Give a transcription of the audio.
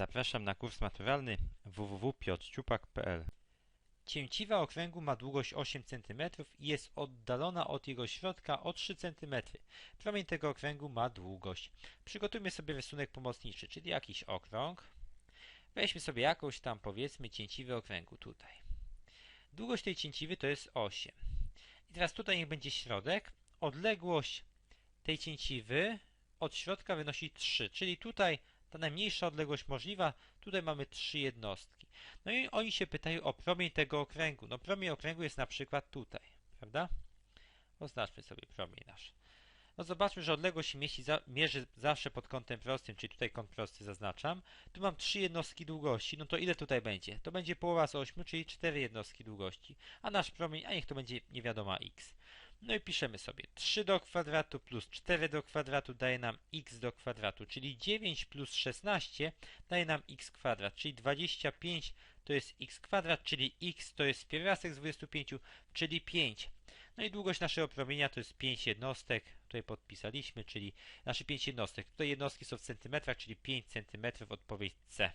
Zapraszam na kurs maturalny www.piotrciupak.pl Cięciwa okręgu ma długość 8 cm i jest oddalona od jego środka o 3 cm. Promień tego okręgu ma długość. Przygotujmy sobie rysunek pomocniczy, czyli jakiś okrąg. Weźmy sobie jakąś tam powiedzmy cięciwę okręgu tutaj. Długość tej cięciwy to jest 8. I teraz tutaj niech będzie środek. Odległość tej cięciwy od środka wynosi 3, czyli tutaj ta najmniejsza odległość możliwa, tutaj mamy 3 jednostki. No i oni się pytają o promień tego okręgu. No promień okręgu jest na przykład tutaj, prawda? Oznaczmy sobie promień nasz. No zobaczmy, że odległość się mieści za, mierzy zawsze pod kątem prostym, czyli tutaj kąt prosty zaznaczam. Tu mam 3 jednostki długości, no to ile tutaj będzie? To będzie połowa z 8, czyli 4 jednostki długości. A nasz promień, a niech to będzie niewiadoma x. No i piszemy sobie 3 do kwadratu plus 4 do kwadratu daje nam x do kwadratu, czyli 9 plus 16 daje nam x kwadrat, czyli 25 to jest x kwadrat, czyli x to jest pierwiastek z 25, czyli 5. No i długość naszego promienia to jest 5 jednostek, tutaj podpisaliśmy, czyli nasze 5 jednostek. Tutaj jednostki są w centymetrach, czyli 5 centymetrów odpowiedź C.